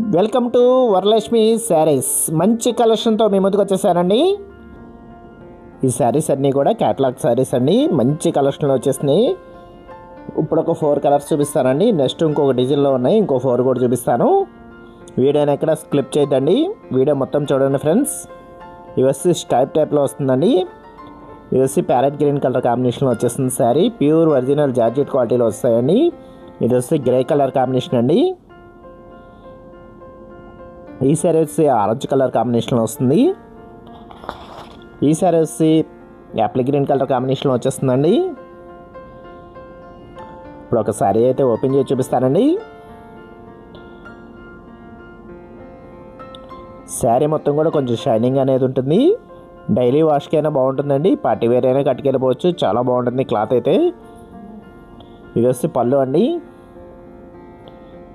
Welcome to Varalakshmi saris. మంచి కలెక్షన్తో మీ ముందుకు వచ్చేసానండి. ఈ శారీస్ అన్నీ కూడా క్యాటలాగ్ శారీస్ అండి. మంచి కలెక్షన్లో వచ్చేసినాయి. ఇప్పుడు ఒక ఫోర్ కలర్స్ చూపిస్తానండి. నెక్స్ట్ ఇంకొక డిజైన్లో ఉన్నాయి. ఇంకో ఫోర్ కూడా చూపిస్తాను. వీడియోని ఎక్కడ స్క్లిప్ చేయొద్దండి. వీడియో మొత్తం చూడండి ఫ్రెండ్స్ ఇవి వచ్చి స్టైప్ టైప్లో వస్తుందండి. ఇది వచ్చి ప్యారెట్ గ్రీన్ కలర్ కాంబినేషన్లో వచ్చేస్తుంది శారీ. ప్యూర్ ఒరిజినల్ జార్జెట్ క్వాలిటీలో వస్తాయండి. ఇది వస్తే గ్రే కలర్ కాంబినేషన్ అండి. ఈ సారీ వచ్చి ఆరెంజ్ కలర్ కాంబినేషన్లో వస్తుంది. ఈ సారీ వచ్చి యాప్లి గ్రీన్ కలర్ కాంబినేషన్లో వచ్చేస్తుందండి. ఇప్పుడు ఒక శారీ అయితే ఓపెన్ చేసి చూపిస్తానండి. శారీ మొత్తం కూడా కొంచెం షైనింగ్ అనేది ఉంటుంది. డైలీ వాష్కి అయినా బాగుంటుందండి. పార్టీ వేర్ అయినా కట్టుకెళ్ళిపోవచ్చు. చాలా బాగుంటుంది క్లాత్ అయితే. ఇది వచ్చి పళ్ళు అండి.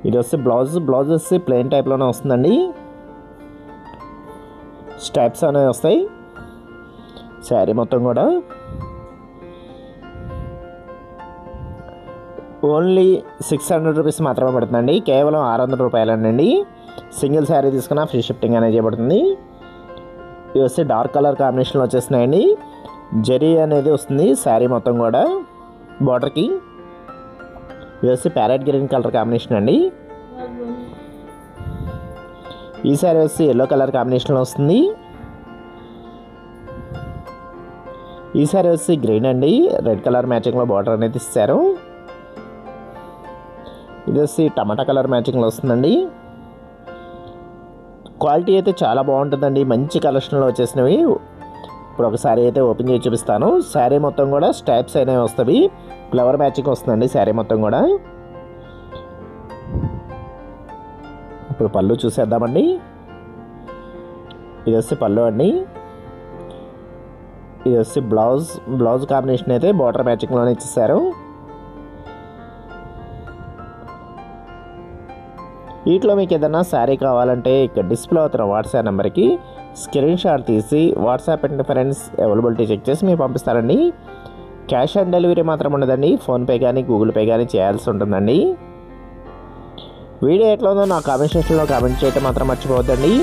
ఇది వస్తే బ్లౌజ్ బ్లౌజ్ వస్తే ప్లెయిన్ టైప్లోనే వస్తుందండి. స్టెప్స్ అనేవి వస్తాయి. శారీ మొత్తం కూడా. ఓన్లీ సిక్స్ హండ్రెడ్ రూపీస్ మాత్రమే పడుతుందండి. కేవలం ఆరు వందల రూపాయలండి. సింగిల్ శారీ తీసుకున్న ఫ్రీ షిఫ్టింగ్ అనేది చేయబడుతుంది. ఇవి వస్తే డార్క్ కలర్ కాంబినేషన్లో వచ్చేస్తున్నాయండి. జరీ అనేది వస్తుంది శారీ మొత్తం కూడా. బార్డర్కి ఇది వచ్చి ప్యారెట్ గ్రీన్ కలర్ కాంబినేషన్ అండి. ఈ శారీ వచ్చి ఎల్లో కలర్ కాంబినేషన్లో వస్తుంది. ఈ శారీ వచ్చి గ్రీన్ అండి. రెడ్ కలర్ మ్యాచింగ్లో బార్డర్ అనేది ఇస్తారు ఇది వచ్చి టమాటా కలర్ మ్యాచింగ్లో వస్తుందండి. క్వాలిటీ అయితే చాలా బాగుంటుందండి. మంచి కలెక్షన్లో వచ్చేసినవి. ఇప్పుడు ఒక శారీ అయితే ఓపెన్ చేసి చూపిస్తాను. శారీ మొత్తం కూడా స్టైప్స్ అనేవి వస్తుంది ఫ్లవర్ మ్యాచింగ్ వస్తుందండి శారీ మొత్తం కూడా. ఇప్పుడు పళ్ళు చూసేద్దామండి. ఇది వచ్చి పళ్ళు అండి. ఇది వచ్చి బ్లౌజ్ బ్లౌజ్ కాంబినేషన్ అయితే బార్డర్ మ్యాచింగ్లోనే ఇచ్చేసారు వీటిలో మీకు ఏదైనా శారీ కావాలంటే ఇక్కడ డిస్ప్లే అవుతున్న వాట్సాప్ నెంబర్కి స్క్రీన్ షాట్ తీసి WhatsApp and friends. Availability check చేసి మీరు పంపిస్తారండి. క్యాష్ ఆన్ డెలివరీ మాత్రం ఉండదండి. ఫోన్పే కానీ గూగుల్ పే కానీ చేయాల్సి ఉంటుందండి. వీడియో ఎట్లా ఉందో నా కామెంట్ సెక్షన్లో కామెంట్ చేయటం మాత్రం మర్చిపోవద్దండి.